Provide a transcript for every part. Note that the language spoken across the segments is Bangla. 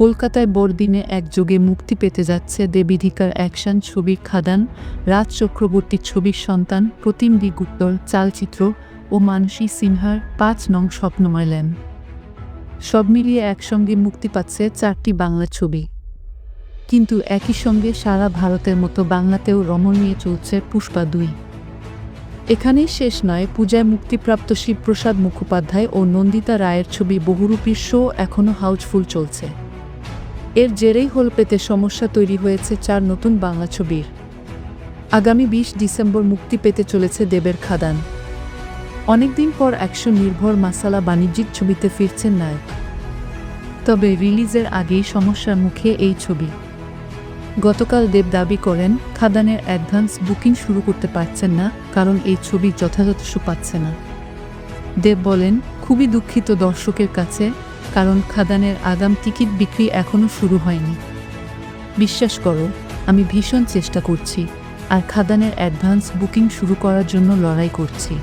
কলকাতায় বড়দিনে একযোগে মুক্তি পেতে যাচ্ছে দেবীধিকার অ্যাকশন ছবি খাদান, রাজ চক্রবর্তীর ছবির সন্তান প্রতিম গুপ্তর চালচিত্র ও মানসী সিনহার পাঁচ নং স্বপ্নময় ল্যাম্প সব মিলিয়ে একসঙ্গে মুক্তি পাচ্ছে চারটি বাংলা ছবি। কিন্তু একই সঙ্গে সারা ভারতের মতো বাংলাতেও রমণ নিয়ে চলছে পুষ্পা দুই। এখানেই শেষ নয়, পূজায় মুক্তিপ্রাপ্ত শিবপ্রসাদ মুখোপাধ্যায় ও নন্দিতা রায়ের ছবি বহুরূপীর শো এখনও হাউসফুল চলছে। এর জেরেই হল পেতে সমস্যা তৈরি হয়েছে চার নতুন বাংলা ছবির। আগামী বিশ ডিসেম্বর মুক্তি পেতে চলেছে দেবের খাদান। অনেকদিন পর অ্যাকশন নির্ভর মাসালা বাণিজ্যিক ছবিতে ফিরছেন নায়ক। তবে রিলিজের আগেই সমস্যার মুখে এই ছবি। গতকাল দেব দাবি করেন, খাদানের অ্যাডভান্স বুকিং শুরু করতে পারছেন না, কারণ এই ছবি যথাযথ পাচ্ছে না। দেব বলেন, খুবই দুঃখিত দর্শকের কাছে কারণ খাদানের আগাম টিকিট বিক্রি এখনও শুরু হয়নি। বিশ্বাস করো, আমি ভীষণ চেষ্টা করছি আর খাদানের অ্যাডভান্স বুকিং শুরু করার জন্য লড়াই করছি।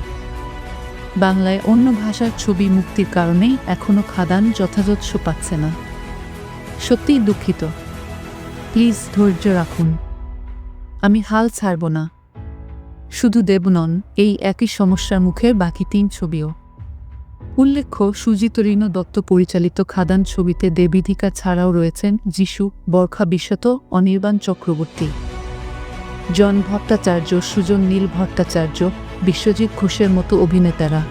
বাংলায় অন্য ভাষার ছবি মুক্তির কারণেই এখনও খাদান যথাযথ পাচ্ছে না। সত্যিই দুঃখিত। প্লিজ ধৈর্য রাখুন। আমি হাল ছাড়ব না। শুধু দেব নন এই একই সমস্যার মুখে বাকি তিন ছবিও। উল্লেখ্য, সুজিত রিনো দত্ত পরিচালিত খাদান ছবিতে দেবীধিকা ছাড়াও রয়েছেন যিশু, বরখা বিশ্বত, অনির্বাণ চক্রবর্তী। জন ভট্টাচার্য, সুজন নীল ভট্টাচার্য, বিশ্বজিৎ ঘোষের মতো অভিনেতারা।